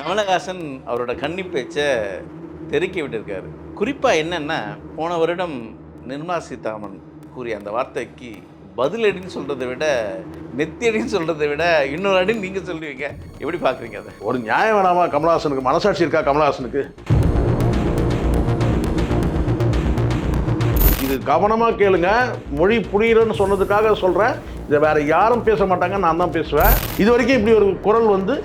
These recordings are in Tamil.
கமலஹாசன் அவரோட கன்னி பேச்சை தெருக்கி விட்டுருக்காரு. குறிப்பாக என்னென்னா போன வருடம் நிர்மலா சீதாராமன் கூறிய அந்த வார்த்தைக்கு பதிலடின்னு சொல்கிறத விட நெத்தியடின்னு சொல்கிறத விட இன்னொரு அடின்னு நீங்கள் சொல்லுவீங்க. எப்படி பார்க்குறீங்க அதை? ஒரு நியாயம் வேணாமா கமலஹாசனுக்கு? மனசாட்சி இருக்கா கமலஹாசனுக்கு? இது கவனமாக கேளுங்க. மொழி புரியலன்னு சொன்னதுக்காக சொல்கிறேன் இதை வேற யாரும் பேச மாட்டாங்க நான் தான் பேசுவேன். இது வரைக்கும் இப்படி ஒரு குரல் வந்து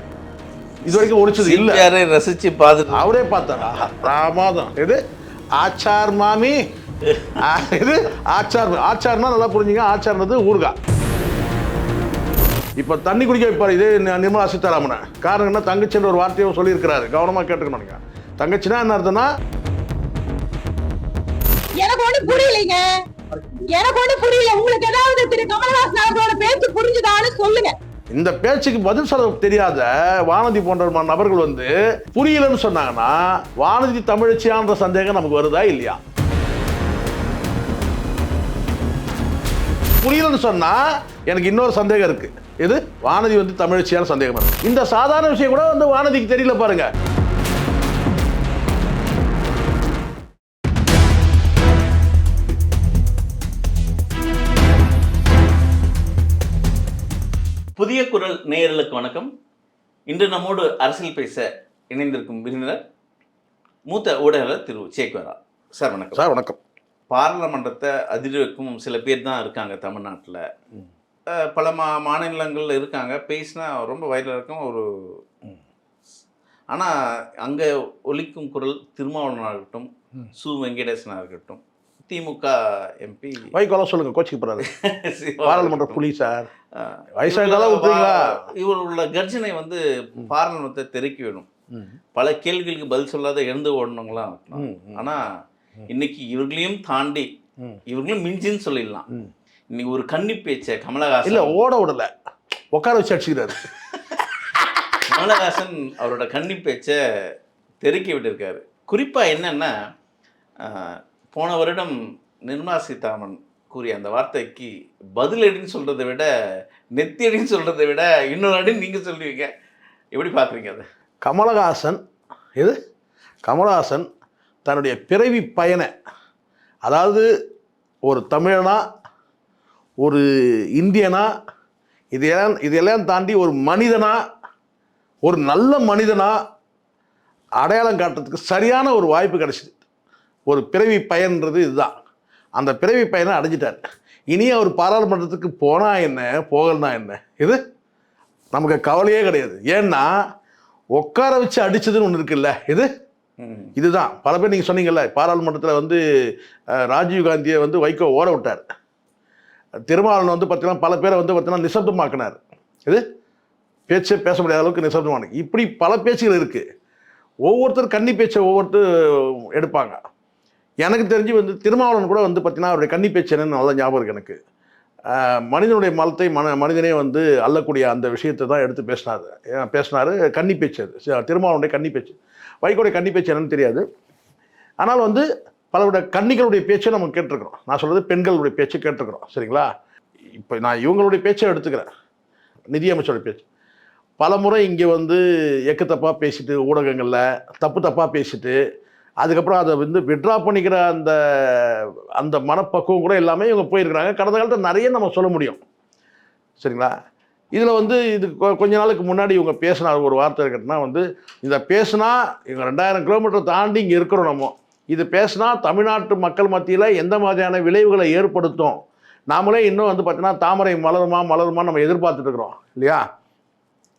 இது வரைக்கும் ஒழிச்சது இல்லை. யாரை ரசித்து பார்த்துட்டு அவரே பார்த்தாரா? ராமாதம் இது ஆச்சார் மாமி. இது ஆச்சார் ஆச்சார்னா நல்லா புரிஞ்சுங்க. ஆச்சார்ன்றது ஊறுகாய் இப்போ தண்ணி குடிக்க வைப்பார் இதே நிர்மலா சீதாராமனை. காரணம் என்ன? தங்கச்சின்ற ஒரு வார்த்தையை சொல்லியிருக்கிறாரு. கவனமாக கேட்டுக்கணும் நீங்க. தங்கச்சினா என்ன அர்த்தம்னா எனக்கு ஒண்ணு புரியலைங்க. எனக்கு ஒண்ணு புரியல. உங்களுக்கு ஏதாவது திரு கமலஹாசன் அவர்களோட பேச்சு புரிஞ்சுதான்னு சொல்லுங்க. இந்த பேச்சுக்கு பதில் சொல்ல தெரியாத வானதி போன்ற நபர்கள் வந்து புரியலன்னு சொன்னாங்கன்னா வானதி தமிழச்சியான்ற சந்தேகம் நமக்கு வருதா இல்லையா? புரியலன்னு சொன்னா எனக்கு இன்னொரு சந்தேகம் இருக்கு. எது? வானதி வந்து தமிழச்சியான சந்தேகம் இந்த சாதாரண விஷயம் கூட வந்து வானதிக்கு தெரியல பாருங்க. புதிய குரல் நேயர்களுக்கு வணக்கம். இன்று நம்மோடு அரசியல் பேச இணைந்திருக்கும் விருந்தினர் மூத்த ஊடகர் திரு சேக்வரா. சார் வணக்கம். சார் வணக்கம். பாராளுமன்றத்தை அதிர வைக்கும் சில பேர் தான் இருக்காங்க தமிழ்நாட்டில். பல மா மாநிலங்களில் இருக்காங்க. பேசினா ரொம்ப வைரலாக இருக்கும் ஒரு ஆனால் அங்கே ஒலிக்கும் குரல் திருமாவளவனாக இருக்கட்டும் சு. வெங்கடேசனாக இருக்கட்டும் திமுக எம்பி வைகோலாம் சொல்லுங்க கோச்சிக்கு போறாரு. பாராளுமன்ற புலி சார். வயசாயிட்டாலும் இவரோட விட்டுறீங்களா? வா- இவரோட கர்ஜனை வந்து பாராளுமன்றத்தை தெருக்கி விடும். பல கேள்விகளுக்கு பதில் சொல்லாத எழுந்து ஓடணுங்களாம் ம். ஆனா இன்னைக்கு இவர்களையும் தாண்டி. இவர்களும் மிஞ்சின்னு சொல்லிடலாம். இன்னைக்கு ஒரு கன்னி பேச்ச கமலஹாசன். இல்ல ஓட விடல. உட்கார வச்சு அடிச்சுக்கிறாரு. கமலஹாசன் அவரோட கன்னி பேச்ச தெருக்கி விட்டிருக்காரு. குறிப்பா என்னன்னா போன வருடம் நிர்மலா சீதாராமன் கூறிய அந்த வார்த்தைக்கு பதிலடின்னு சொல்கிறத விட நெத்தியடின்னு சொல்கிறத விட இன்னொரு அடின்னு நீங்கள் சொல்லுவீங்க. எப்படி பார்க்குறீங்க அது? கமலஹாசன் இது கமலஹாசன் தன்னுடைய பிறவி பயனை அதாவது ஒரு தமிழனா ஒரு இந்தியனா இதையெல்லாம் இதையெல்லாம் தாண்டி ஒரு மனிதனா ஒரு நல்ல மனிதனா அடையாளம் காட்டுறதுக்கு சரியான ஒரு வாய்ப்பு கிடைச்சிது. ஒரு பிறவி பயன்றது இதுதான். அந்த பிறவி பயனை அடைஞ்சிட்டார். இனி அவர் பாராளுமன்றத்துக்கு போனா என்ன போகலனா என்ன? இது நமக்கு கவலையே கிடையாது. ஏன்னா உட்கார வச்சு அடிச்சதுன்னு ஒன்று இருக்குல்ல இது? இதுதான். பல பேர் நீங்கள் சொன்னீங்கல்ல பாராளுமன்றத்தில் வந்து ராஜீவ் காந்தியை வந்து வைகோ ஓட விட்டார். திருமாவளவன் வந்து பார்த்தீங்கன்னா பல பேரை வந்து பார்த்தீங்கன்னா நிசப்தமாக்கினார். இது? பேச்சே பேச முடியாத அளவுக்கு நிசப்தமான. இப்படி பல பேச்சுகள் இருக்குது ஒவ்வொருத்தர் கன்னி பேச்சை ஒவ்வொருத்தர் எடுப்பாங்க. எனக்கு தெரிஞ்சு வந்து திருமாவளவன் கூட வந்து பார்த்தீங்கன்னா அவருடைய கன்னி பேச்சு என்னன்னு நல்லா ஞாபகம் இருக்கு எனக்கு. மனிதனுடைய மலத்தை மன மனிதனே வந்து அள்ளக்கூடிய அந்த விஷயத்தை தான் எடுத்து பேசினார். பேசினார் கன்னி பேச்சு அது. சரி, திருமாவளவனுடைய கன்னி பேச்சு. வைகோடைய கன்னி பேச்சு என்னன்னு தெரியாது. ஆனால் வந்து பலருடைய கன்னிகளுடைய பேச்சை நம்ம கேட்டிருக்கிறோம். நான் சொல்கிறது பெண்களுடைய பேச்சை கேட்டிருக்கிறோம். சரிங்களா? இப்போ நான் இவங்களுடைய பேச்சை எடுத்துக்கிறேன். நிதியமைச்சருடைய பேச்சு. பல முறை இங்கே வந்து எக்கு தப்பாக பேசிட்டு ஊடகங்களில் தப்பு தப்பாக பேசிட்டு அதுக்கப்புறம் அதை வந்து விட்ரா பண்ணிக்கிற அந்த அந்த மனப்பக்குவம் கூட எல்லாமே இவங்க போயிருக்கிறாங்க. கடந்த காலத்தில் நிறைய நம்ம சொல்ல முடியும். சரிங்களா? இதில் வந்து இது கொ- கொஞ்ச நாளுக்கு முன்னாடி இவங்க பேசினா ஒரு வார்த்தை இருக்கட்டுனா வந்து இதை பேசுனா இவங்க ரெண்டாயிரம் கிலோமீட்டர் தாண்டி இங்கே இருக்கிறோம் நம்ம. இது பேசுனா தமிழ்நாட்டு மக்கள் மத்தியில் எந்த மாதிரியான விளைவுகளை ஏற்படுத்தும்? நாமளே இன்னும் வந்து பார்த்தீங்கன்னா தாமரை மலருமா மலருமா நம்ம எதிர்பார்த்துட்டு இருக்கிறோம். இல்லையா?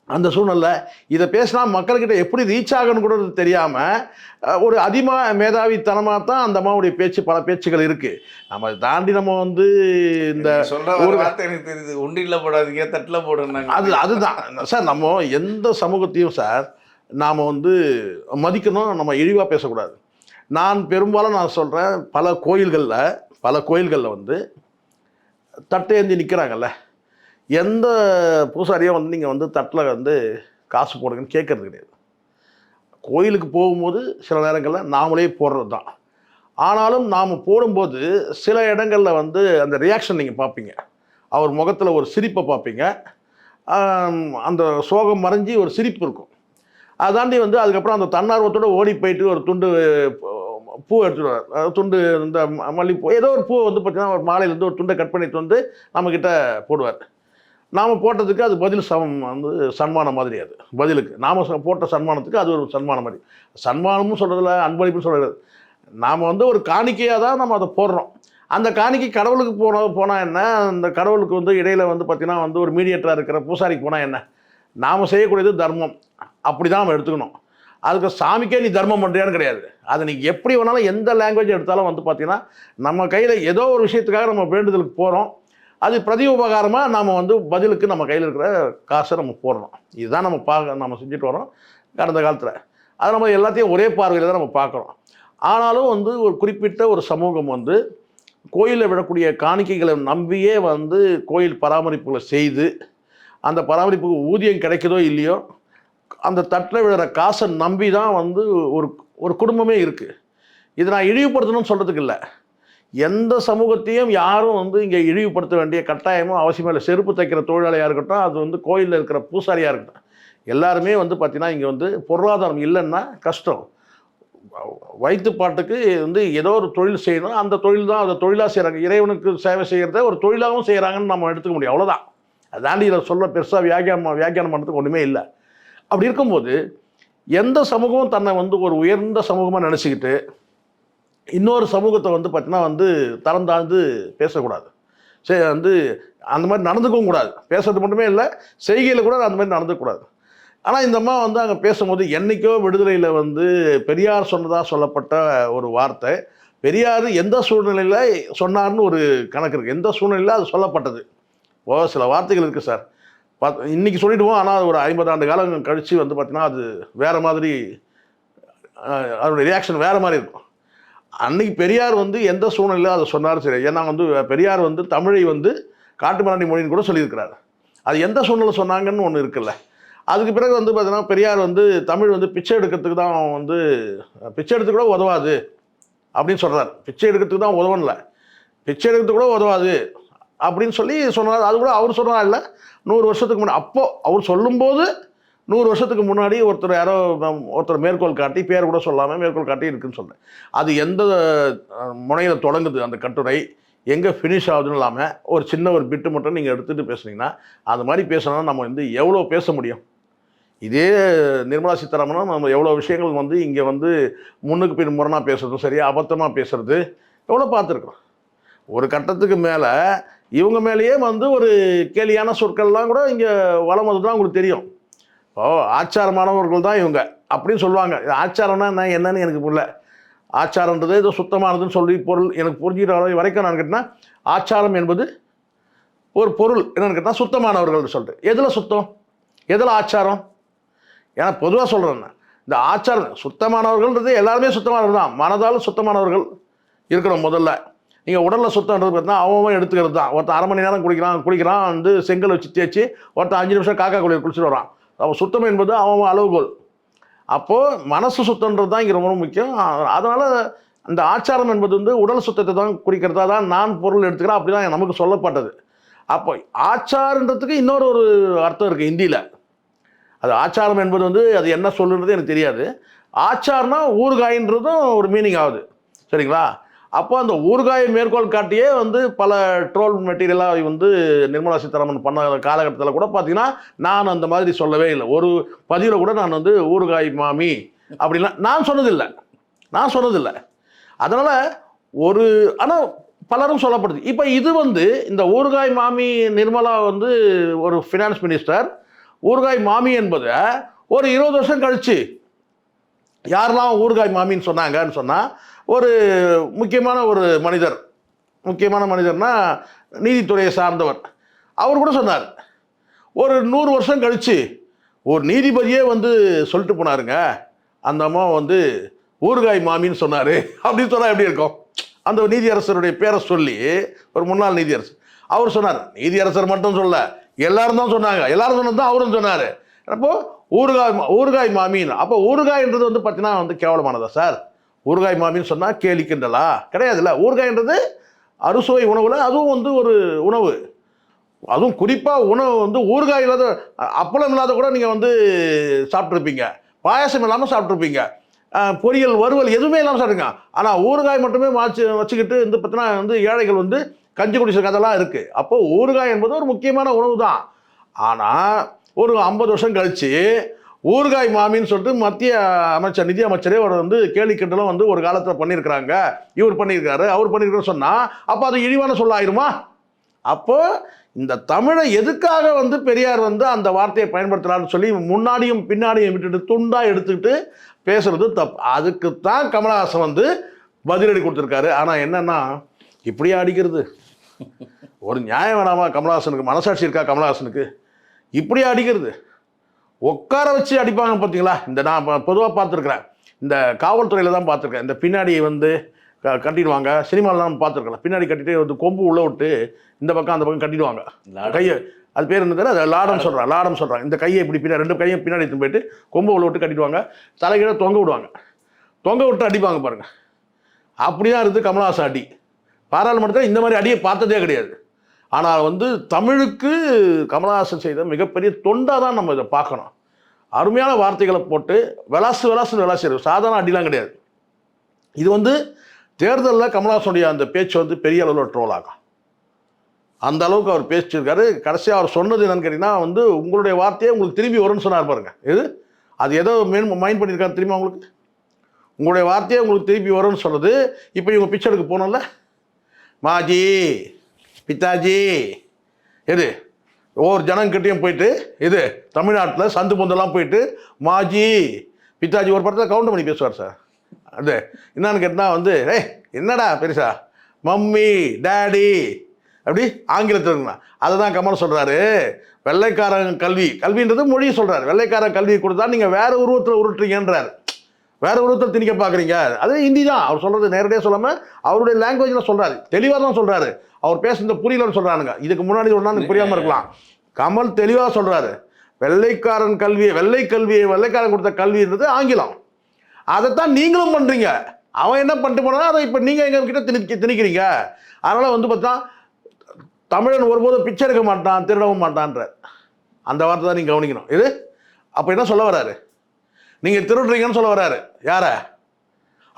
அந்த சூழ்நிலை இதை பேசினா மக்கள்கிட்ட எப்படி ரீச் ஆகணும் கூட தெரியாமல் ஒரு அதிமா மேதாவித்தனமாக தான் அந்த அம்மாவுடைய பேச்சு பல பேச்சுகள் இருக்குது நம்ம தாண்டி நம்ம வந்து இந்த ஒரு வார்த்தை எனக்கு தெரியுது. உண்டியில் போடாதீங்க தட்டில் போடுனாங்க அது அதுதான். சார் நம்ம எந்த சமூகத்தையும் சார் நாம் வந்து மதிக்கணும் நம்ம இழிவாக பேசக்கூடாது. நான் பெரும்பாலும் நான் சொல்கிறேன் பல கோயில்களில் பல கோயில்களில் வந்து தட்டையேந்தி நிற்கிறாங்கல்ல எந்த பூசாரியும் வந்து நீங்கள் வந்து தட்டில் வந்து காசு போடுங்கன்னு கேட்கறது கிடையாது. கோயிலுக்கு போகும்போது சில நேரங்களில் நாமளே போடுறது தான் ஆனாலும் நாம் போடும்போது சில இடங்களில் வந்து அந்த ரியாக்ஷன் நீங்கள் பார்ப்பீங்க அவர் முகத்தில் ஒரு சிரிப்பை பார்ப்பீங்க அந்த சோகம் மறைஞ்சி ஒரு சிரிப்பு இருக்கும். அதாண்டி வந்து அதுக்கப்புறம் அந்த தன்னார்வத்தோடு ஓடி போயிட்டு ஒரு துண்டு பூ எடுத்துடுவார் துண்டு இந்த ம- மல்லிப்பூ ஏதோ ஒரு பூ வந்து பார்த்திங்கன்னா ஒரு மாலையிலேருந்து ஒரு துண்டை கட் பண்ணிட்டு வந்து நம்மக்கிட்ட போடுவார். நாம் போட்டதுக்கு அது பதில் சமம் வந்து சன்மானம் மாதிரி அது. பதிலுக்கு. நாம் போட்ட சன்மானத்துக்கு அது ஒரு சன்மானம் மாதிரி. சன்மானமும் சொல்கிறதில்ல அன்பளிப்பும் சொல்கிறது நாம் வந்து ஒரு காணிக்கையாக தான் நம்ம அதை போடுறோம். அந்த காணிக்கை கடவுளுக்கு போன போனால் என்ன? அந்த கடவுளுக்கு வந்து இடையில் வந்து பார்த்திங்கன்னா வந்து ஒரு மீடியேட்டராக இருக்கிற பூசாரிக்கு போனால் என்ன? நாம் செய்யக்கூடியது தர்மம். அப்படி தான் நம்ம எடுத்துக்கணும். அதுக்கு சாமிக்கே நீ தர்மம் பண்ணுறியான்னு கிடையாது. அதை நீ எப்படி வேணாலும் எந்த லாங்குவேஜ் எடுத்தாலும் வந்து பார்த்தீங்கன்னா நம்ம கையில் ஏதோ ஒரு விஷயத்துக்காக நம்ம வேண்டுதலுக்கு போகிறோம் அது பிரதி உபகாரமாக நாம் வந்து பதிலுக்கு நம்ம கையில் இருக்கிற காசை நம்ம போடுறோம் இதுதான் நம்ம பார்க்க நம்ம செஞ்சுட்டு வரோம் கடந்த காலத்தில். அது நம்ம எல்லாத்தையும் ஒரே பார்வையில் தான் நம்ம பார்க்குறோம். ஆனாலும் வந்து ஒரு குறிப்பிட்ட ஒரு சமூகம் வந்து கோயிலில் விடக்கூடிய காணிக்கைகளை நம்பியே வந்து கோயில் பராமரிப்புகளை செய்து அந்த பராமரிப்புக்கு ஊதியம் கிடைக்குதோ இல்லையோ அந்த தட்டில் விழுற காசை நம்பி தான் வந்து ஒரு ஒரு குடும்பமே இருக்குது இதை நான் இழிவுபடுத்தணும்னு சொல்கிறதுக்கு இல்லை. எந்த சமூகத்தையும் யாரும் வந்து இங்கே இழிவுபடுத்த வேண்டிய கட்டாயமும் அவசியமே இல்லை. செருப்பு தைக்கிற தொழிலாளியாக இருக்கட்டும் அது வந்து கோயிலில் இருக்கிற பூசாரியாக இருக்கட்டும் எல்லாருமே வந்து பார்த்திங்கன்னா இங்கே வந்து பொருளாதாரம் இல்லைன்னா கஷ்டம். வயிற்றுப்பாட்டுக்கு வந்து ஏதோ ஒரு தொழில் செய்யணும். அந்த தொழில் தான் அதை தொழிலாக செய்கிறாங்க இறைவனுக்கு சேவை செய்கிறத ஒரு தொழிலாகவும் செய்கிறாங்கன்னு நம்ம எடுத்துக்க முடியும். அவ்வளோதான் அதாண்டி இதை சொல்ல பெருசாக வியாக்கியானம் வியாக்கியானம் பண்ணுறதுக்கு ஒன்றுமே இல்லை. அப்படி இருக்கும்போது எந்த சமூகமும் தன்னை வந்து ஒரு உயர்ந்த சமூகமாக நினச்சிக்கிட்டு இன்னொரு சமூகத்தை வந்து பார்த்தீங்கன்னா வந்து தரம் தாழ்ந்து பேசக்கூடாது. சரி வந்து அந்த மாதிரி நடந்துக்கவும் கூடாது. பேசுறது மட்டுமே இல்லை செய்கையில் கூட அந்த மாதிரி நடந்துக்கூடாது ஆனால் இந்த அம்மா வந்து அங்கே பேசும்போது என்றைக்கோ விடுதலையில் வந்து பெரியார் சொன்னதாக சொல்லப்பட்ட ஒரு வார்த்தை. பெரியார் எந்த சூழ்நிலையில் சொன்னார்னு ஒரு கணக்கு இருக்குது எந்த சூழ்நிலையில் அது சொல்லப்பட்டது? ஓ சில வார்த்தைகள் இருக்குது சார். பார்த்து இன்றைக்கி சொல்லிவிடுவோம் ஆனால் அது ஒரு ஐம்பது ஆண்டு காலம் கழித்து வந்து பார்த்திங்கன்னா அது வேறு மாதிரி அதனுடைய ரியாக்ஷன் வேறு மாதிரி இருக்கும். அன்னைக்கு பெரியார் வந்து எந்த சூழ்நிலையில் அதை சொன்னார் சரி. ஏன்னா வந்து பெரியார் வந்து தமிழை வந்து காட்டுமராண்டி மொழின்னு கூட சொல்லியிருக்கிறார். அது எந்த சூழ்நிலை சொன்னாங்கன்னு ஒன்று இருக்குல்ல. அதுக்கு பிறகு வந்து பார்த்தீங்கன்னா பெரியார் வந்து தமிழ் வந்து பிச்சை எடுக்கிறதுக்கு தான் வந்து பிச்சை எடுத்து கூட உதவாது அப்படின்னு சொல்கிறார் பிச்சை எடுக்கிறதுக்கு தான் உதவல பிச்சை எடுக்கிறதுக்கு கூட உதவாது அப்படின்னு சொல்லி சொன்னார். அது கூட அவர் சொன்னார் இல்லை நூறு வருஷத்துக்கு முன்னாடி அப்போது அவர் சொல்லும்போது நூறு வருஷத்துக்கு முன்னாடி ஒருத்தர் யாரோ ஒருத்தர் மேற்கோள் காட்டி பேர் கூட சொல்லாமல் மேற்கோள் காட்டி இருக்குன்னு சொல்றேன் அது எந்த முனையில் தொடங்குது அந்த கட்டுரை எங்கே ஃபினிஷ் ஆகுதுன்னு இல்லாமல் ஒரு சின்ன ஒரு பிட்டு மட்டும் நீங்கள் எடுத்துகிட்டு பேசுனீங்கன்னா அது மாதிரி பேசினா நம்ம வந்து எவ்வளோ பேச முடியும்? இதே நிர்மலா சீதாராமனும் நம்ம எவ்வளோ விஷயங்கள் வந்து இங்கே வந்து முன்னுக்கு பின் முரணாக பேசுறதும் சரி அபத்தமாக பேசுறது எவ்வளோ பார்த்துருக்குறோம். ஒரு கட்டத்துக்கு மேலே இவங்க மேலேயே வந்து ஒரு கேலியான சொற்கள்லாம் கூட இங்கே வளம் வந்து தான் உங்களுக்கு தெரியும். ஓ ஆச்சாரமானவர்கள் தான் இவங்க. அப்படின்னு சொல்லுவாங்க. ஆச்சாரம்னா என்ன என்னன்னு எனக்கு புரியல. ஆச்சாரன்றது ஏதோ சுத்தமானதுன்னு சொல்லி பொருள் எனக்கு புரிஞ்சுக்கிற அளவு வரைக்கும் நான் கேட்டால் ஆச்சாரம் என்பது ஒரு பொருள். என்னென்னு கேட்டால் சுத்தமானவர்கள்னு சொல்லிட்டு. எதில் சுத்தம்? எதில் ஆச்சாரம்? ஏன்னா பொதுவாக சொல்கிறேன் நான். இந்த ஆச்சாரம் சுத்தமானவர்கள்ன்றது எல்லாருமே சுத்தமானவர்கள் தான். மனதால் சுத்தமானவர்கள் இருக்கணும் முதல்ல. நீங்கள் உடலில் சுத்தம்ன்றது பார்த்தீங்கன்னா அவன் அவன் எடுத்துக்கிறது தான். ஒருத்தன் அரை மணி நேரம் குளிக்கிறான் குளிக்கிறான் வந்து செங்கல் வச்சு தேய்ச்சி ஒருத்தன் அஞ்சு நிமிஷம் காக்கா குளிர் குளிச்சுட்டு வரான் அவன் சுத்தம் என்பது அவன் அளவுகோல். அப்போது மனசு சுத்தம்ன்றது தான் இங்கே ரொம்ப ரொம்ப முக்கியம் அதனால் அந்த ஆச்சாரம் என்பது வந்து உடல் சுத்தத்தை தான் குறிக்கிறதா தான் நான் பொருள் எடுத்துக்கிறேன். அப்படி தான் நமக்கு சொல்லப்பட்டது. அப்போ ஆச்சாரன்றதுக்கு இன்னொரு ஒரு அர்த்தம் இருக்குது ஹிந்தியில். அது ஆச்சாரம் என்பது வந்து அது என்ன சொல்லுன்றது எனக்கு தெரியாது. ஆச்சாரம்னா ஊறுகாயின்றதும் ஒரு மீனிங் ஆகுது. சரிங்களா? அப்போ அந்த ஊறுகாயை மேற்கோள் காட்டியே வந்து பல ட்ரோல் மெட்டீரியலாக வந்து நிர்மலா சீதாராமன் பண்ண காலகட்டத்தில் கூட பார்த்தீங்கன்னா நான் அந்த மாதிரி சொல்லவே இல்லை. ஒரு பதிவில் கூட நான் வந்து ஊறுகாய் மாமி அப்படின்லாம் நான் சொன்னதில்லை. நான் சொன்னதில்லை. அதனால் ஒரு ஆனால் பலரும் சொல்லப்படுது. இப்போ இது வந்து இந்த ஊறுகாய் மாமி நிர்மலா வந்து ஒரு ஃபினான்ஸ் மினிஸ்டர் ஊறுகாய் மாமி என்பதை ஒரு இருபது வருஷம் கழிச்சு யாரெல்லாம் ஊறுகாய் மாமின்னு சொன்னாங்கன்னு சொன்னால் ஒரு முக்கியமான ஒரு மனிதர். முக்கியமான மனிதர்னா நீதித்துறையை சார்ந்தவர். அவர் கூட சொன்னார் ஒரு நூறு வருஷம் கழிச்சு ஒரு நீதிபதியே வந்து சொல்லிட்டு போனாருங்க. அந்த அம்மா வந்து ஊறுகாய் மாமின்னு சொன்னார். அப்படின்னு சொன்னால் எப்படி இருக்கும்? அந்த நீதியரசருடைய பேரை சொல்லி ஒரு முன்னாள் நீதியரசர். அவர் சொன்னார் நீதியரசர் மட்டும் சொல்ல எல்லாரும் தான் சொன்னாங்க. எல்லாரும் சொன்னது தான் அவரும் சொன்னார். அப்போது ஊறுகாய் மா- ஊறுகாய் மாமின்னு அப்போ ஊறுகாய்ன்றது வந்து பார்த்தீங்கன்னா வந்து கேவலமானதா சார்? ஊறுகாய் மாமின்னு சொன்னால் கேலி கிண்டலா? கிடையாதுல்ல. ஊறுகாய்ன்றது அறுசுவை உணவில் அதுவும் வந்து ஒரு உணவு. அதுவும் குறிப்பாக உணவு வந்து ஊறுகாய் இல்லாத அப்பளம் இல்லாத கூட நீங்கள் வந்து சாப்பிட்ருப்பீங்க பாயாசம் இல்லாமல் சாப்பிட்ருப்பீங்க பொரியல் வறுவல் எதுவுமே இல்லாமல் சாப்பிடுங்க. ஆனால் ஊறுகாய் மட்டுமே வாச்சு வச்சுக்கிட்டு வந்து பார்த்தீங்கன்னா வந்து ஏழைகள் வந்து கஞ்சி குடிச்ச கதெல்லாம் இருக்குது அப்போது ஊறுகாய் என்பது ஒரு முக்கியமான உணவு தான் ஆனால் ஒரு ஐம்பது வருஷம் கழித்து ஊறுகாய் மாமின்னு சொல்லிட்டு மத்திய அமைச்சர் நிதி அமைச்சரே அவர் வந்து கேலி கிண்டலும் வந்து ஒரு காலத்தில் பண்ணியிருக்கிறாங்க. இவர் பண்ணியிருக்காரு அவர் பண்ணியிருக்காரு சொன்னால் அப்போ அது இழிவான சொல்ல ஆயிருமா? அப்போ இந்த தமிழை எதுக்காக வந்து பெரியார் வந்து அந்த வார்த்தையை பயன்படுத்துறாருன்னு சொல்லி முன்னாடியும் பின்னாடியும் விட்டுட்டு துண்டாக எடுத்துக்கிட்டு பேசுறது தப்பு. அதுக்கு தான் கமலஹாசன் வந்து பதிலடி கொடுத்துருக்காரு. ஆனால் என்னன்னா இப்படியா அடிக்கிறது? ஒரு நியாயம் வேணாமா கமலஹாசனுக்கு? மனசாட்சி இருக்கா கமலஹாசனுக்கு? இப்படியா அடிக்கிறது? உட்கார வச்சு அடிப்பாங்க பார்த்தீங்களா? இந்த நான் பொதுவாக பார்த்துருக்குறேன். இந்த காவல்துறையில் தான் பார்த்துருக்கேன். இந்த பின்னாடி வந்து கட்டிடுவாங்க. சினிமாலாம் பார்த்துருக்கலாம். பின்னாடி கட்டிட்டு வந்து கொம்பு உள்ள விட்டு இந்த பக்கம் அந்த பக்கம் கட்டிடுவாங்க. கையை அது பேர் என்னது? அது லாடம் சொல்கிறாங்க லாடம் சொல்கிறாங்க இந்த கையை இப்படி பின்னாடி ரெண்டு கையும் பின்னாடி எடுத்துன்னு போயிட்டு கொம்பு உள்ள விட்டு கட்டிடுவாங்க. தலைகீழ தொங்க விடுவாங்க. தொங்க விட்டு அடிப்பாங்க பாருங்க. அப்படி தான் இருக்குது கமலஹாசன் அடி. பாராளுமன்றத்தில் இந்த மாதிரி அடியை பார்த்ததே கிடையாது. ஆனால் வந்து தமிழுக்கு கமலஹாசன் செய்த மிகப்பெரிய தொண்டாக தான் நம்ம இதை பார்க்கணும். அருமையான வார்த்தைகளை போட்டு விளாசு விளாசு விளாசு சாதாரண அடிலாம் கிடையாது. இது வந்து தேர்தலில் கமலஹாசனுடைய அந்த பேச்சு வந்து பெரிய அளவில் ட்ரோல் ஆகும். அந்த அளவுக்கு அவர் பேசிச்சிருக்காரு கடைசியாக அவர் சொன்னது என்னன்னு கேட்டிங்கன்னா வந்து உங்களுடைய வார்த்தையே உங்களுக்கு திரும்பி வரும்னு சொன்னார் பாருங்க. இது அது எதோ மெயின் மைண்ட் பண்ணியிருக்காரு திரும்பி உங்களுக்கு? உங்களுடைய வார்த்தையே உங்களுக்கு திருப்பி வரும்னு சொன்னது. இப்போ இவங்க பிச்சை எடுக்க போனோம்ல? மாஜி பித்தாஜி எது ஒவ்வொரு ஜனங்கிட்டையும் போயிட்டு இது தமிழ்நாட்டில் சந்து பொந்தெல்லாம் போயிட்டு மாஜி பித்தாஜி ஒரு படத்தில் கவுண்ட் பண்ணி பேசுவார் சார். அது என்னன்னு கேட்டால் வந்து ஏய் என்னடா பெருசா? மம்மி டேடி அப்படி ஆங்கிலத்தில் அதை தான் கமல் சொல்கிறாரு வெள்ளைக்காரன் கல்வி கல்வின்றது மொழி சொல்கிறார் வெள்ளைக்காரன் கல்வி கொடுத்தா நீங்கள் வேறு உருவத்தில் உருட்டுறீங்கன்றார். வேற உருவத்தில் திணிக்க பார்க்குறீங்க. அது ஹிந்தி தான். அவர் சொல்கிறது நேரடியாக சொல்லாமல் அவருடைய லாங்குவேஜில் சொல்கிறாரு தெளிவாக தான் சொல்கிறாரு அவர் பேசுனது புரியலன்னு சொல்கிறானுங்க இதுக்கு முன்னாடி சொன்னா எனக்கு புரியாமல் இருக்கலாம். கமல் தெளிவாக சொல்கிறாரு வெள்ளைக்காரன் கல்வியை வெள்ளை கல்வியை வெள்ளைக்காரன் கொடுத்த கல்வின்றது ஆங்கிலம். அதைத்தான் நீங்களும் பண்ணுறீங்க அவன் என்ன பண்ணிட்டு போனா அதை இப்போ நீங்கள் எங்கள் கிட்ட திணிக்க திணிக்கிறீங்க. அதனால் வந்து பார்த்தா தமிழன் ஒருபோதும் பிச்சை எடுக்க மாட்டான் திருடவும் மாட்டான்ற. அந்த வார்த்தை தான் நீங்கள் கவனிக்கணும். இது அப்போ என்ன சொல்ல வராரு நீங்கள் திருடுறீங்கன்னு சொல்ல வராரு. யார?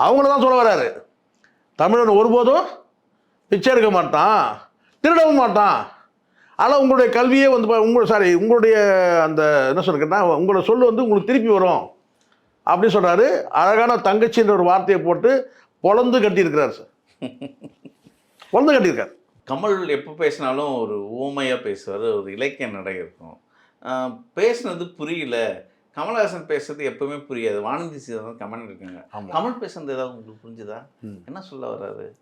அவங்கள தான் சொல்ல வராரு. தமிழன் ஒருபோதும் பிச்சை எடுக்க மாட்டான் திருடவும் மாட்டான். ஆனால் உங்களுடைய கல்வியே வந்து பா- உங்கள் சாரி உங்களுடைய அந்த என்ன சொல்றேன்னா உங்களோட சொல்லு வந்து உங்களுக்கு திருப்பி வரும். அப்படின்னு சொல்கிறாரு அழகான தங்கச்சின்ற ஒரு வார்த்தையை போட்டு பொழந்து கட்டியிருக்கிறார் சார் பொழந்து கட்டியிருக்கார். கமல் எப்போ பேசினாலும் ஒரு ஊமையாக பேசுவார் ஒரு இலக்கிய நடை இருக்கும். பேசுனது புரியல. கமல்ஹாசன் பேசுறது எப்பவுமே புரியாது. வானதி சீதன் கமெண்ட் இருக்காங்க. கமல் பேசுனது ஏதாவது உங்களுக்கு புரிஞ்சுதா. என்ன சொல்ல வர்றாரு?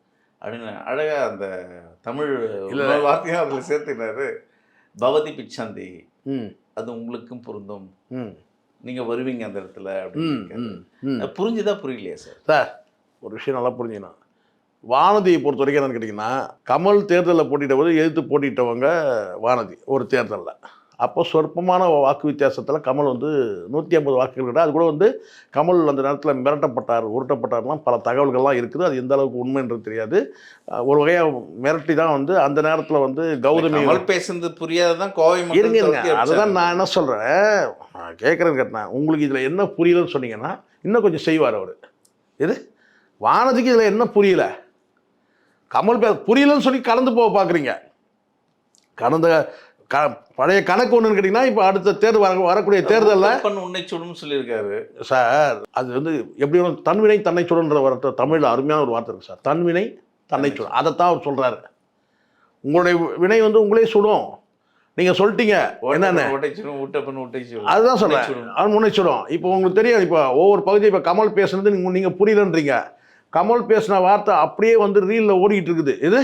அப்படின்னு அழகா அந்த தமிழ் வார்த்தையும் அதில் சேர்த்துனாரு பவதி பிச்சாந்தி. ம். அது உங்களுக்கும் பொருந்தும். ம். நீங்க வருவீங்க அந்த இடத்துல அப்படின்னு புரிஞ்சுதா புரியலையா சார்? சார் ஒரு விஷயம் நல்லா புரிஞ்சுக்கணும். வானதியை பொறுத்த வரைக்கும் என்னன்னு கேட்டிங்கன்னா கமல் தேர்தலில் போட்டிட்ட போது எதிர்த்து போட்டிட்டவங்க வானதி ஒரு தேர்தலில். அப்போ சொற்பமான வாக்கு வித்தியாசத்தில் கமல் வந்து நூற்றி ஐம்பது வாக்குகள் கிட்ட அது கூட வந்து கமல் அந்த நேரத்தில் மிரட்டப்பட்டார் உருட்டப்பட்டார்லாம் பல தகவல்கள்லாம் இருக்குது. அது எந்த அளவுக்கு உண்மைன்றது தெரியாது. ஒரு வகையாக மிரட்டி தான் வந்து அந்த நேரத்தில் வந்து கௌதமி கமல் பேசுனது புரியாததான் கோவை மக்கள் இருங்க அதுதான். நான் என்ன சொல்கிறேன் நான் கேட்குறேன்னு கேட்டேன். உங்களுக்கு இதில் என்ன புரியலன்னு சொன்னீங்கன்னா இன்னும் கொஞ்சம் செய்வார் அவர். இது வானதிக்கு இதில் என்ன புரியல? கமல் பே புரியலன்னு சொல்லி கடந்து போக பார்க்குறீங்க கடந்த க பழைய கணக்கு ஒன்றுன்னு கேட்டிங்கன்னா இப்போ அடுத்த தேர்தல் வர வரக்கூடிய தேர்தலில் உன்னை சுடும் சொல்லியிருக்காரு. சார் அது வந்து எப்படி வேணும் தன்வினை தன்னை சுடுன்ற வார்த்தை தமிழில் அருமையான ஒரு வார்த்தை இருக்குது சார். தன்வினை தன்னை சுடும் அதைத்தான் அவர் சொல்கிறாரு உங்களுடைய வினை வந்து உங்களே சுடும். நீங்கள் சொல்லிட்டீங்க. என்னென்ன? அதுதான் சுடும். அவன் முன்னிச்சிடும் இப்போ உங்களுக்கு தெரியும் இப்போ ஒவ்வொரு பகுதி இப்போ கமல் பேசுனது நீங்கள் நீங்கள் புரியலன்றீங்க. கமல் பேசின வார்த்தை அப்படியே வந்து ரீலில் ஓடிக்கிட்டு இருக்குது. இது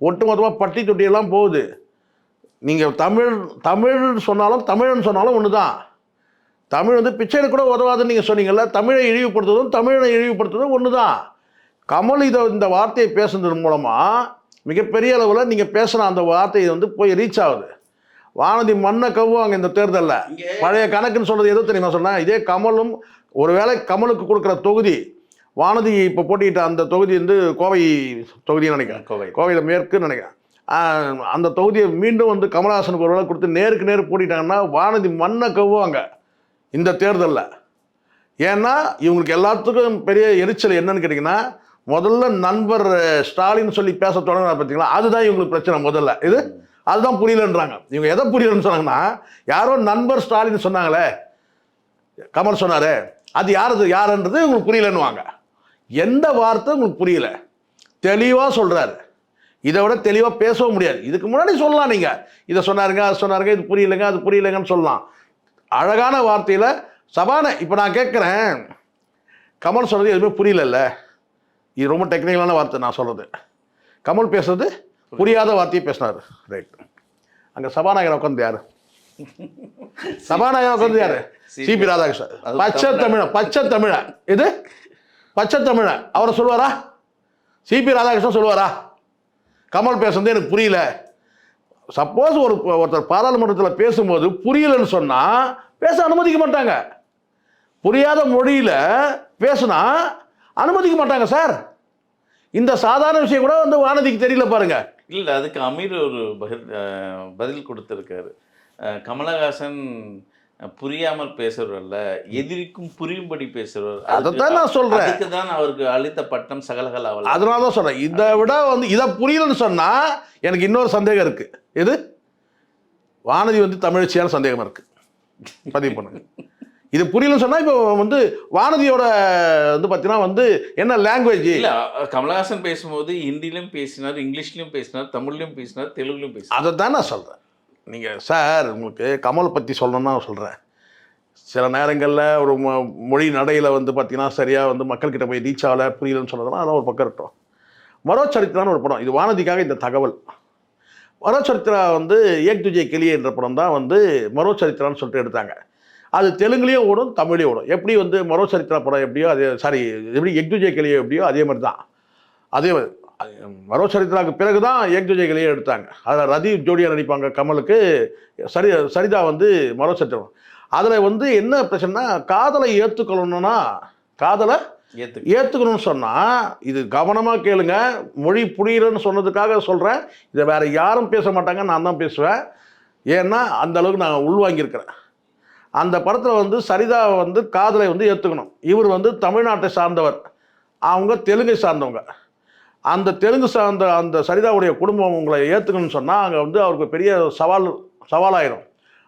ஒட்டுமொத்தமாக பட்டி தொட்டியெல்லாம் போகுது. நீங்கள் தமிழ் தமிழ் சொன்னாலும் தமிழன் சொன்னாலும் ஒன்று தான் தமிழ் வந்து பிச்சையில் கூட உதவாதுன்னு நீங்கள் சொன்னீங்கல்ல தமிழை இழிவுபடுத்துவதும் தமிழனை இழிவுபடுத்துவதும் ஒன்று தான் கமல் இதை இந்த வார்த்தையை பேசுனது மூலமாக மிகப்பெரிய அளவில் நீங்கள் பேசுன அந்த வார்த்தை வந்து போய் ரீச் ஆகுது. வானதி மண்ணை கவ்வுவாங்க இந்த தேர்தலில். பழைய கணக்குன்னு சொல்றது எது தெரியுமா சொன்னேன் இதே கமலும் ஒருவேளை கமலுக்கு கொடுக்குற தொகுதி வானதி இப்போ போட்டியிட்ட அந்த தொகுதி வந்து கோவை தொகுதின்னு நினைக்கிறேன். கோவை. கோவையில் மேற்குன்னு நினைக்கிறேன். அந்த தொகுதியை மீண்டும் வந்து கமலஹாசனுக்கு ஒருவேளை கொடுத்து நேருக்கு நேர் போட்டிட்டாங்கன்னா வானதி மண்ணை கவ்வாங்க இந்த தேர்தலில். ஏன்னா இவங்களுக்கு எல்லாத்துக்கும் பெரிய எரிச்சல் என்னன்னு கேட்டிங்கன்னா முதல்ல நண்பர் ஸ்டாலின் சொல்லி பேச தொடங்கினா பார்த்தீங்களா அதுதான் இவங்களுக்கு பிரச்சனை முதல்ல. இது அதுதான் புரியலன்றாங்க. இவங்க எதை புரியலன்னு சொன்னாங்கன்னா யாரோ நண்பர் ஸ்டாலின் சொன்னாங்களே கமல் சொன்னார் அது யாரது யாருன்றது உங்களுக்கு புரியலன்னுவாங்க. எந்த வார்த்தை உங்களுக்கு புரியல. தெளிவாக சொல்கிறாரு இதை விட தெளிவாக பேசவும் முடியாது. இதுக்கு முன்னாடி சொல்லலாம் நீங்கள் இதை சொன்னாருங்க அது சொன்னாருங்க இது புரியலைங்க அது புரியலைங்கன்னு சொல்லலாம். அழகான வார்த்தையில் சபான இப்போ நான் கேட்குறேன் கமல் சொல்கிறது எதுவுமே புரியலல்ல. இது ரொம்ப டெக்னிக்கலான வார்த்தை நான் சொல்கிறது கமல் பேசுறது புரியாத வார்த்தையை பேசினார். ரைட் அங்கே சபாநாயகர் உட்காந்து யார்? சபாநாயகர் உட்காந்து யார்? சிபி ராதாகிருஷ்ணன். பச்சை தமிழன். தமிழ பச்சை தமிழ இது பச்சை தமிழ அவரை சொல்லுவாரா? சிபி ராதாகிருஷ்ணன் சொல்லுவாரா? கமல் பேசுறது எனக்கு புரியல. சப்போஸ் ஒரு ஒருத்தர் பாராளுமன்றத்தில் பேசும்போது புரியலன்னு சொன்னால் பேச அனுமதிக்க மாட்டாங்க. புரியாத மொழியில் பேசுனா அனுமதிக்க மாட்டாங்க சார். இந்த சாதாரண விஷயம் கூட வந்து வானதிக்கு தெரியல பாருங்க. இல்லை அதுக்கு அமீர் ஒரு பதில் பதில் கொடுத்துருக்காரு. கமலஹாசன் புரியாமல் பேசுறவர் அல்ல எதிரிக்கும் புரியும்படி பேசுறவர். அதைத்தான் நான் சொல்றேன். அதுக்கு தான் அவருக்கு அளித்த பட்டம் சகலகல அவள் அதனால தான் சொல்கிறேன் இதை விட வந்து இதை புரியலன்னு சொன்னால் எனக்கு இன்னொரு சந்தேகம் இருக்குது எது? வானதி வந்து தமிழச்சியான சந்தேகம் இருக்குது பதிவு பண்ணுங்க. இது புரியலன்னு சொன்னால் இப்போ வந்து வானதியோட வந்து பார்த்தீங்கன்னா வந்து என்ன லாங்குவேஜ் இல்ல கமலஹாசன் பேசும்போது ஹிந்திலையும் பேசினார் இங்கிலீஷ்லயும் பேசினார் தமிழ்லயும் பேசினார் தெலுங்குலயும் பேசினார். அதை தான் நான் சொல்கிறேன் நீங்கள் சார் உங்களுக்கு கமல் பற்றி சொல்லணும்னா நான் சொல்கிறேன் சில நேரங்களில் ஒரு மொ- மொழி நடையில் வந்து பார்த்திங்கன்னா சரியாக வந்து மக்கள்கிட்ட போய் ரீச் ஆகலை புரியலன்னு சொன்னதெல்லாம் அதெல்லாம் ஒரு பக்கம் இருக்கட்டும். மரோ சரித்திரான்னு ஒரு படம் இது வானதிக்காக இந்த தகவல். மரோச்சரித்திரா வந்து ஏக் துஜே கிளியே என்ற படம் தான் வந்து மரோ சரித்திரான்னு சொல்லிட்டு எடுத்தாங்க. அது தெலுங்குலேயும் ஓடும் தமிழ்லேயும் ஓடும். எப்படி வந்து மரோ படம் எப்படியோ அதே சாரி எப்படி எக் துஜே கிளியோ எப்படியோ அதே மாதிரி தான். அதே மாதிரி மரோ சரித்திராவுக்கு பிறகு தான் ஏக் எடுத்தாங்க. அதில் ரதீப் ஜோடியாக நடிப்பாங்க கமலுக்கு சரி சரிதா வந்து மரோ சரித்திரம் அதில் வந்து என்ன பிரச்சனைனா காதலை ஏற்றுக்கொள்ளணும்னா காதலை ஏத்து ஏற்றுக்கணும்னு சொன்னால் இது கவனமாக கேளுங்க மொழி புரியலன்னு சொன்னதுக்காக சொல்கிறேன் இதை வேறு யாரும் பேச மாட்டாங்க நான் தான் பேசுவேன். ஏன்னா அந்த அளவுக்கு நான் உள்வாங்கியிருக்கிறேன். அந்த படத்தில் வந்து சரிதா வந்து காதலை வந்து ஏற்றுக்கணும் இவர் வந்து தமிழ்நாட்டை சார்ந்தவர். அவங்க தெலுங்கை சார்ந்தவங்க. அந்த தெலுங்கு அந்த அந்த சரிதாவுடைய குடும்பம் உங்களை ஏற்றுக்கணும்னு சொன்னால் அங்கே வந்து அவருக்கு பெரிய சவால் சவாலாயிரும்.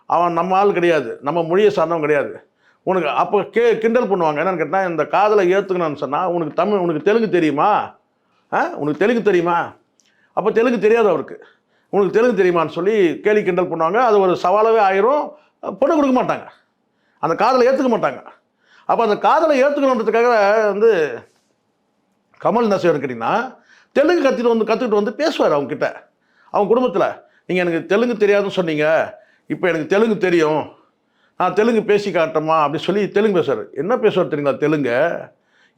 அவன் நம்ம ஆள் கிடையாது. நம்ம மொழியை சார்ந்தவன் கிடையாது. உனக்கு அப்போ கே கிண்டல் பண்ணுவாங்க. என்னன்னு கேட்டால் இந்த காதலை ஏற்றுக்கணும்னு சொன்னால் உனக்கு தமிழ் உனக்கு தெலுங்கு தெரியுமா? ஆ? உனக்கு தெலுங்கு தெரியுமா? அப்போ தெலுங்கு தெரியாது அவருக்கு. உனக்கு தெலுங்கு தெரியுமான்னு சொல்லி கேலி கிண்டல் பண்ணுவாங்க. அது ஒரு சவாலாகவே ஆயிரும். பொண்ணு கொடுக்க மாட்டாங்க. அந்த காதலை ஏற்றுக்க மாட்டாங்க. அப்போ அந்த காதலை ஏற்றுக்கணுன்றதுக்காக வந்து கமல் என்ன செய்வார்னு கேட்டிங்கன்னா தெலுங்கு கற்றுட்டு வந்து கற்றுக்கிட்டு வந்து பேசுவார் அவங்ககிட்ட அவங்க குடும்பத்தில் நீங்கள் எனக்கு தெலுங்கு தெரியாதுன்னு சொன்னீங்க. இப்போ எனக்கு தெலுங்கு தெரியும். நான் தெலுங்கு பேசி காட்டமா அப்படி சொல்லி தெலுங்கு பேசுவார். என்ன பேசுவார் தெரியுங்களா தெலுங்கு?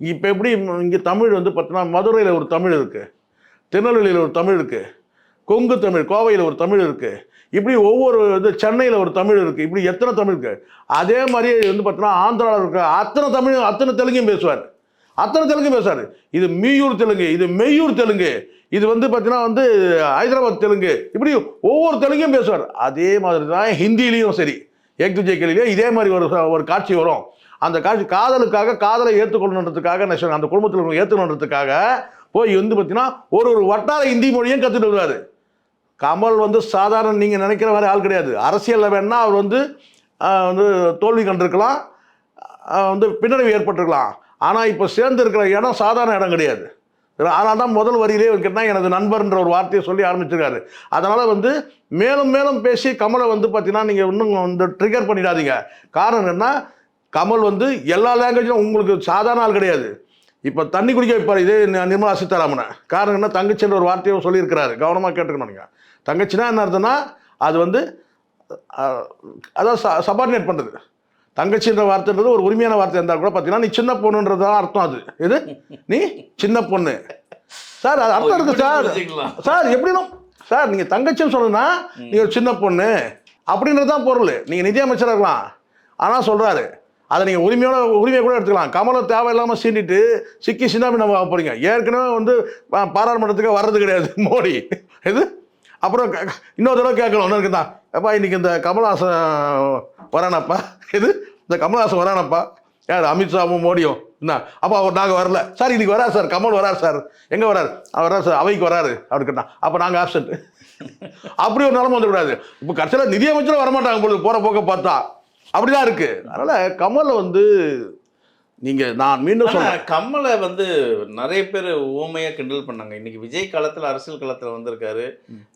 இப்போ எப்படி இங்கே தமிழ் வந்து பார்த்தீங்கன்னா மதுரையில் ஒரு தமிழ் இருக்குது திருநெல்வேலியில் ஒரு தமிழ் இருக்குது கொங்கு தமிழ் கோவையில் ஒரு தமிழ் இருக்குது இப்படி ஒவ்வொரு இது சென்னையில் ஒரு தமிழ் இருக்குது இப்படி எத்தனை தமிழ் இருக்குது அதே மாதிரி வந்து பார்த்தீங்கன்னா ஆந்திராவில் இருக்க அத்தனை தமிழ் அத்தனை தெலுங்கும் பேசுவார். அத்தனை தெலுங்கு பேசுவார் இது மீயூர் தெலுங்கு இது மெய்யூர் தெலுங்கு. இது வந்து பார்த்தீங்கன்னா வந்து ஹைதராபாத் தெலுங்கு. இப்படி ஒவ்வொரு தெலுங்கும் பேசுவார். அதே மாதிரி தான் ஹிந்திலையும் சரி ஏக் துஜே கேள்வியிலே இதே மாதிரி ஒரு ஒரு காட்சி வரும். அந்த காட்சி காதலுக்காக காதலை ஏற்றுக்கொள்ளணுன்றதுக்காக என்ன அந்த குடும்பத்தில் ஏற்றுக்கணுன்றதுக்காக போய் வந்து பார்த்தீங்கன்னா ஒரு ஒரு வட்டார இந்தி மொழியும் கற்றுட்டு வருவார். கமல் வந்து சாதாரண நீங்கள் நினைக்கிற மாதிரி ஆள் கிடையாது. அரசியலில் வேணால் அவர் வந்து வந்து தோல்வி கண்டிருக்கலாம். வந்து பின்னடைவு ஏற்பட்டிருக்கலாம். ஆனால் இப்போ சேர்ந்து இருக்கிற இடம் சாதாரண இடம் கிடையாது. ஆனால் தான் முதல் வரியிலே கேட்டால் எனது நண்பர்ன்ற ஒரு வார்த்தையை சொல்லி ஆரம்பிச்சிருக்காரு. அதனால் வந்து மேலும் மேலும் பேசி கமலை வந்து பார்த்தீங்கன்னா நீங்கள் இன்னும் வந்து ட்ரிகர் பண்ணிடாதீங்க. காரணம் என்ன கமல் வந்து எல்லா லாங்குவேஜும் உங்களுக்கு சாதாரண ஆள் கிடையாது. இப்போ தண்ணி குடிக்க வைப்பார் இதே நிர்மலா சீதாராமனை. காரணம் என்ன தங்கச்சின்ற ஒரு வார்த்தையும் சொல்லியிருக்கிறாரு. கவனமாக கேட்டுக்கணும் நீங்கள் தங்கச்சின்னா என்ன அர்த்தம்னா அது வந்து அதான் அதாவது ச சபார்டினேட் பண்ணுறது தங்கச்சின்ற வார்த்தைன்றது ஒரு உரிமையான வார்த்தை இருந்தால் கூட பார்த்தீங்கன்னா நீ சின்ன பொண்ணுன்றது தான் அர்த்தம் அது. எது? நீ சின்ன பொண்ணு. சார் அது அர்த்தம் இருக்கு சார். சார் எப்படினும் சார் நீங்கள் தங்கச்சின்னு சொல்லணும்னா நீ ஒரு சின்ன பொண்ணு. அப்படின்றது தான் பொருள். நீங்கள் நிதியமைச்சராக இருக்கலாம். ஆனால் சொல்கிறாரு அதை நீங்கள் உரிமையோட உரிமையை கூட எடுத்துக்கலாம். கமலை தேவையில்லாமல் சீண்டிட்டு சிக்கி சின்னாமி நம்ம போகிறீங்க ஏற்கனவே வந்து பாராளுமன்றத்துக்கு வர்றது கிடையாது மோடி. இது அப்புறம் இன்னொரு தடவை கேட்கணும் ஒன்று தான் அப்பா இன்னைக்கு இந்த கமல்ஹாசன் வரானப்பா? இது இந்த கமல்ஹாசன் வரானப்பா. யார் அமித்ஷாவும் மோடியும்? என்ன? அப்போ அவர் நாங்கள் வரல. சார் இன்னைக்கு வராரு சார். கமல் வராரு சார். எங்கே வராரு? அவர் வராரு சார். அவைக்கு வராரு. அவருக்கு என்ன அப்போ நாங்கள் ஆப்சண்ட் அப்படி ஒரு நிலைமை வந்துவிடாது இப்போ கடைசியில் நிதியமைச்சரும் வரமாட்டாங்க பொழுது. போகிற போக்க பார்த்தா. அப்படிதான் இருக்கு. அதனால் கமலை வந்து நீங்கள் நான் மீண்டும் சொல்றேன். கமலை வந்து நிறைய பேர் ஊமையா கிண்டல் பண்ணாங்க. இன்னைக்கு விஜய் காலத்துல அரசியல் களத்துல வந்திருக்காரு.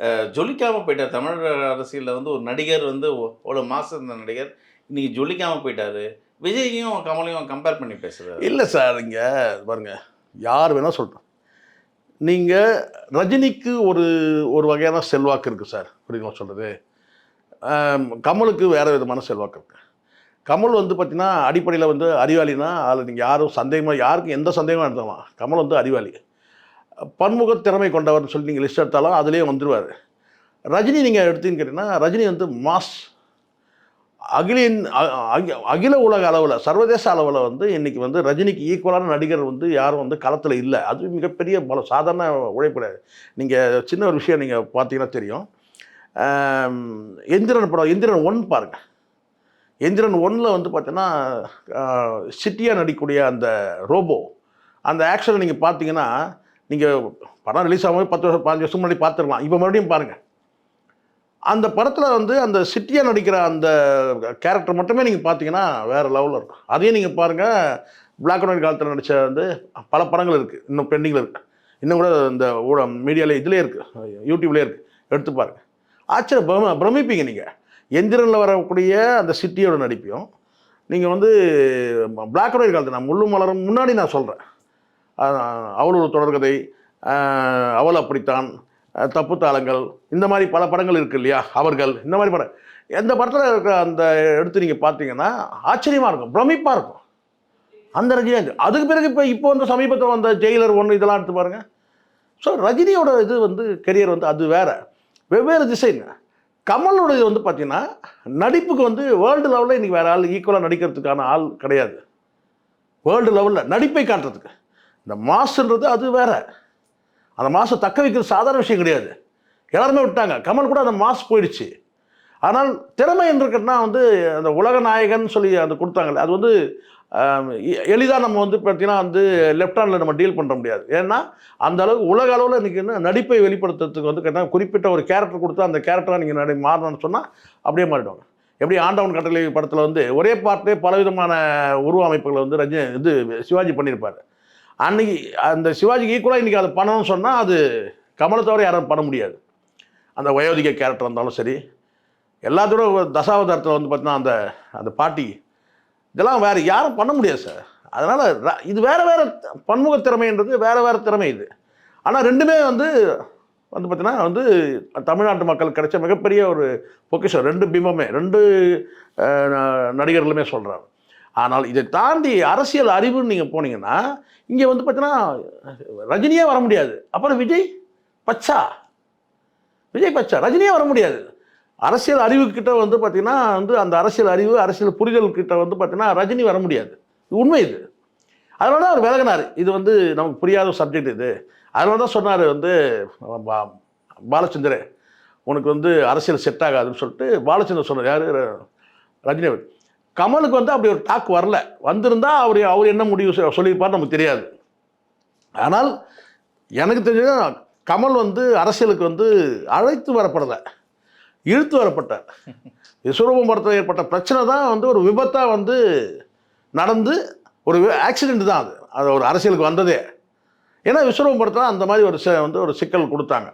அஹ், ஜொலிக்காம போயிட்டார். தமிழ் அரசியல்ல வந்து ஒரு நடிகர் வந்து ஒரு மாசம் இருந்த நடிகர். இன்றைக்கி ஜொலிக்காமல் போயிட்டாரு. விஜய்யும் கமலையும் கம்பேர் பண்ணி பேசுகிறார் இல்லை சார் இங்கே பாருங்கள் யார் வேணால் சொல்கிறோம் நீங்கள் ரஜினிக்கு ஒரு ஒரு வகையான செல்வாக்கு இருக்குது சார். புரியுங்களா சொல்கிறது கமலுக்கு வேறு விதமான செல்வாக்கு இருக்குது கமல் வந்து பார்த்திங்கன்னா அடிப்படையில் வந்து அறிவாளினா அதில் நீங்கள் யாரும் சந்தேகமாக யாருக்கும் எந்த சந்தேகமும் எடுத்துக்கலாம் கமல் வந்து அறிவாளி. பன்முக திறமை கொண்டவர்னு சொல்லி நீங்கள் லிஸ்ட் எடுத்தாலும் அதுலேயே வந்துடுவார் ரஜினி நீங்கள் எடுத்தீங்கன்னு கேட்டிங்கன்னா ரஜினி வந்து மாஸ் அகிலின் அகில உலக அளவில் சர்வதேச அளவில் வந்து இன்றைக்கி வந்து ரஜினிக்கு ஈக்குவலான நடிகர் வந்து யாரும் வந்து களத்தில் இல்லை. அது மிகப்பெரிய பல சாதாரண உழைப்பு நீங்கள் சின்ன ஒரு விஷயம் நீங்கள் பார்த்தீங்கன்னா தெரியும். எந்திரன் படம் எந்திரன் ஒன் பாருங்கள் எந்திரன் ஒன்னில் வந்து பார்த்தீங்கன்னா சிட்டியாக நடிக்கக்கூடிய அந்த ரோபோ அந்த ஆக்ஷனை நீங்கள் பார்த்தீங்கன்னா நீங்கள் படம் ரிலீஸ் ஆகும்போது பத்து வருஷம் பதினஞ்சு வருஷம் முன்னாடி பார்த்துருக்கலாம். இப்போ மறுபடியும் பாருங்கள் அந்த படத்தில் வந்து அந்த சிட்டியாக நடிக்கிற அந்த கேரக்டர் மட்டுமே நீங்கள் பார்த்தீங்கன்னா வேறு லெவலில் இருக்கும். அதையும் நீங்கள் பாருங்கள் பிளாக் அண்ட் ஒயிட் காலத்தில் நடித்த வந்து பல படங்கள் இருக்குது இன்னும் பெண்டிங்கில் இருக்குது இன்னும் கூட இந்த ஊட மீடியாவில் இதுலேயே இருக்குது யூடியூப்லேயே இருக்குது எடுத்து பாருங்கள் ஆச்சரிய பிரம பிரமிப்பீங்க நீங்கள் எந்திரனில் வரக்கூடிய அந்த சிட்டியோட நடிப்பையும் நீங்கள் வந்து பிளாக் அண்ட் ஒயிட் காலத்தில் நான் முள்ளு மலரும் முன்னாடி நான் சொல்கிறேன் அவள் ஒரு தொடர்கதை அவள் அப்படித்தான். தப்பு தாளங்கள் இந்த மாதிரி பல படங்கள் இருக்கு இல்லையா அவர்கள் இந்த மாதிரி படம் எந்த படத்தில் இருக்கிற அந்த எடுத்து நீங்கள் பார்த்தீங்கன்னா ஆச்சரியமாக இருக்கும் பிரமிப்பாக இருக்கும். அந்த ரஜினி அதுக்கு பிறகு இப்போ இப்போ வந்து சமீபத்தில் வந்த ஜெயிலர் ஒன்று இதெல்லாம் எடுத்து பாருங்கள் ஸோ ரஜினியோட இது வந்து கெரியர் வந்து அது வேற. வெவ்வேறு திசைங்க. கமலோட இது வந்து பார்த்தீங்கன்னா நடிப்புக்கு வந்து வேர்ல்டு லெவலில் இன்றைக்கி வேறு ஆள் ஈக்குவலாக நடிக்கிறதுக்கான ஆள் கிடையாது. வேர்ல்டு லெவலில் நடிப்பை காட்டுறதுக்கு. இந்த மாஸ்ன்றது அது வேறு. அந்த மாசை தக்க வைக்கிறது சாதாரண விஷயம் கிடையாது. எல்லாருமே விட்டாங்க. கமல் கூட அந்த மாஸ் போயிடுச்சு. ஆனால் திறமை என்றுக்கிட்டனா வந்து அந்த உலக நாயகன் சொல்லி அந்த கொடுத்தாங்கல்ல அது வந்து எளிதாக நம்ம வந்து பார்த்தீங்கன்னா வந்து லெஃப்ட் ஹேண்டில் நம்ம டீல் பண்ண முடியாது. ஏன்னா அந்த அளவுக்கு உலக அளவில் இன்றைக்கி என்ன நடிப்பை வெளிப்படுத்துறதுக்கு வந்து கேட்டால் குறிப்பிட்ட ஒரு கேரக்டர் கொடுத்தா அந்த கேரக்டராக நீங்கள் நடி மாறணும்னு சொன்னால் அப்படியே மாறிடுவாங்க. எப்படி ஆண்டவன் கட்டளை படத்தில் வந்து ஒரே பாட்டிலே பலவிதமான உருவ அமைப்புகளை வந்து ரஜினி இது சிவாஜி பண்ணியிருப்பார். அன்னைக்கு அந்த சிவாஜிக்கு ஈக்குவலாக இன்றைக்கி அதை பண்ணணும்னு சொன்னால் அது கமலை தவிர யாரும் பண்ண முடியாது. அந்த வயோதிக கேரக்டர் இருந்தாலும் சரி எல்லாத்தோட தசாவதாரத்தில் வந்து பார்த்தீங்கன்னா அந்த அந்த பாட்டி இதெல்லாம் வேறு யாரும் பண்ண முடியாது சார் அதனால் இது வேறு வேறு பன்முக திறமைன்றது வேறு வேறு திறமை இது. ஆனால் ரெண்டுமே வந்து வந்து பார்த்தீங்கன்னா வந்து தமிழ்நாட்டு மக்கள் கிடைச்ச மிகப்பெரிய ஒரு பொக்கிஷம். ரெண்டு பிம்பமே ரெண்டு நடிகர்களுமே சொல்கிறாங்க ஆனால் இதை தாண்டி அரசியல் அறிவுன்னு நீங்கள் போனீங்கன்னா இங்கே வந்து பார்த்தீங்கன்னா ரஜினியே வர முடியாது. அப்புறம் விஜய் பச்சா? விஜய் பச்சா? ரஜினியே வர முடியாது. அரசியல் அறிவு கிட்ட வந்து பார்த்திங்கன்னா வந்து அந்த அரசியல் அறிவு அரசியல் புரிதல் கிட்ட வந்து பார்த்தீங்கன்னா ரஜினி வர முடியாது. இது உண்மை இது. அதனால தான் அவர் விலகினார். இது வந்து நமக்கு புரியாத சப்ஜெக்ட் இது. அதனால தான் சொன்னார் வந்து பா- உனக்கு வந்து அரசியல் செட் ஆகாதுன்னு சொல்லிட்டு பாலச்சந்தர் சொன்னார். யார்? ரஜினி கமலுக்கு வந்து அப்படி ஒரு டாக் வரல. வந்திருந்தால் அவர் அவர் என்ன முடிவு சொல்லியிருப்பார் நமக்கு தெரியாது. ஆனால் எனக்கு தெரிஞ்சது கமல் வந்து அரசியலுக்கு வந்து அழைத்து வரப்படலை. இழுத்து வரப்பட்டார். விஸ்வரூபம் படத்தில் ஏற்பட்ட பிரச்சனை தான் வந்து ஒரு விபத்தாக வந்து நடந்து ஒரு ஆக்சிடெண்ட் தான் அது. அது ஒரு அரசியலுக்கு வந்ததே. ஏன்னா விஸ்வரூபம் படத்தில் அந்த மாதிரி ஒரு வந்து ஒரு சிக்கல் கொடுத்தாங்க.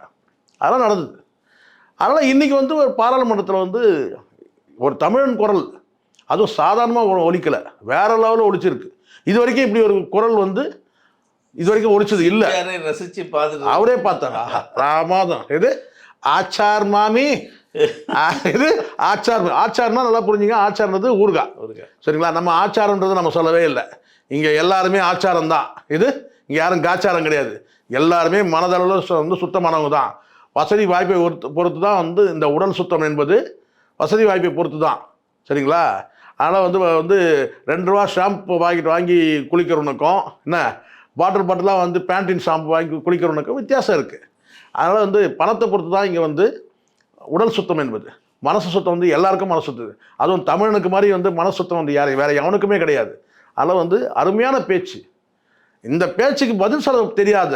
அதெல்லாம் நடந்தது. அதனால் இன்றைக்கி வந்து ஒரு பாராளுமன்றத்தில் வந்து ஒரு தமிழன் குரல் அதுவும் சாதாரணமாக ஒலிக்கலை. வேற லெவலில் ஒலிச்சிருக்கு. இது வரைக்கும் இப்படி ஒரு குரல் வந்து இது வரைக்கும் ஒலிச்சது இல்லை. ரசிச்சு பார்த்துட்டு அவரே பார்த்தாரா. பிரமாதம். இது ஆச்சார் மாமி. இது ஆச்சார் ஆச்சார்னா நல்லா புரிஞ்சுங்க. ஆச்சார்ன்றது அவருக்கு சரிங்களா? நம்ம ஆச்சாரன்றது நம்ம சொல்லவே இல்லை. இங்கே எல்லாருமே ஆச்சாரம் தான் இது இங்கே யாரும் காச்சாரம் கிடையாது. எல்லாருமே மனதளவில் வந்து சுத்தமானவங்க தான். வசதி வாய்ப்பை பொறுத்து பொறுத்து தான் வந்து இந்த உடல் சுத்தம் என்பது வசதி வாய்ப்பை பொறுத்து தான் சரிங்களா? அதனால் வந்து வந்து ரெண்டு ரூபா ஷாம்பு வாங்கிட்டு வாங்கி குளிக்கிறவனுக்கும் என்ன வாட்டர் பாட்டிலாக வந்து பேண்டின் ஷாம்பு வாங்கி குளிக்கிறவனுக்கும் வித்தியாசம் இருக்குது அதனால் வந்து பணத்தை பொறுத்து தான் இங்கே வந்து உடல் சுத்தம் என்பது. மனசு சுத்தம் வந்து எல்லாருக்கும் மனசு சுத்தது. அதுவும் தமிழனுக்கு மாதிரி வந்து மனசு சுத்தம் வந்து யாரையும் வேறு எவனுக்குமே கிடையாது. அதில் வந்து அருமையான பேச்சு. இந்த பேச்சுக்கு பதில் சொல்ல தெரியாத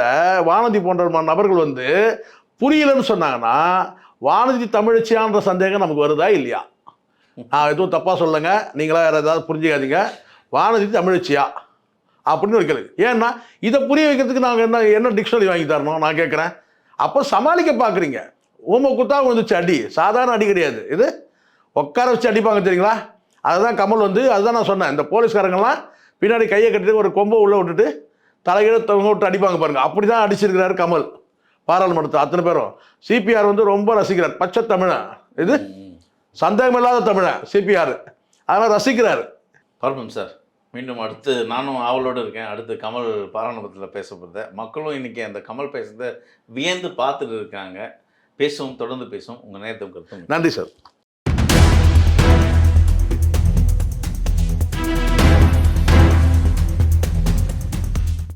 வானதி போன்ற நபர்கள் வந்து புரியலன்னு சொன்னாங்கன்னா வானதி தமிழச்சியான்ற சந்தேகம் நமக்கு வருதா இல்லையா? நான் எதுவும் தப்பாக சொல்லுங்க நீங்களா வேறு ஏதாவது புரிஞ்சுக்காதீங்க. வானதி தமிழச்சியா? அப்படின்னு ஒரு கேள்வி. ஏன்னா இதை புரிய வைக்கிறதுக்கு நாங்கள் என்ன என்ன டிக்ஷனரி வாங்கி தரணும்? நான் கேட்குறேன். அப்போ சமாளிக்க பார்க்குறீங்க ஊமை குத்தா வந்துச்சு அடி சாதாரண அடி கிடையாது. இது உட்கார வச்சு அடிப்பாங்க தெரியுங்களா? அதுதான் கமல் வந்து அதுதான் நான் சொன்னேன். இந்த போலீஸ்காரங்கெல்லாம் பின்னாடி கையை கட்டிட்டு ஒரு கொம்பை உள்ளே விட்டுட்டு தலைகீழ தொங்க விட்டு அடிப்பாங்க பாருங்கள் அப்படி தான் அடிச்சிருக்கிறாரு கமல். பாராளுமன்றத்தில் அத்தனை பேரும். சிபிஆர் வந்து ரொம்ப ரசிக்கிறார் பச்சை தமிழன். இது? சந்தேகம் இல்லாத தமிழன் சிபிஆர் அதெல்லாம் ரசிக்கிறாரு. பரமன் சார் மீண்டும் அடுத்து நானும் ஆவலோடு இருக்கேன். அடுத்து கமல் பாராளுமன்றத்தில் பேச போகிறத மக்களும் இன்னைக்கு அந்த கமல் பேசுறதை வியந்து பார்த்துட்டு இருக்காங்க. பேசுவோம் தொடர்ந்து பேசுவோம். உங்கள் நேரத்தை கருத்தும் நன்றி சார்.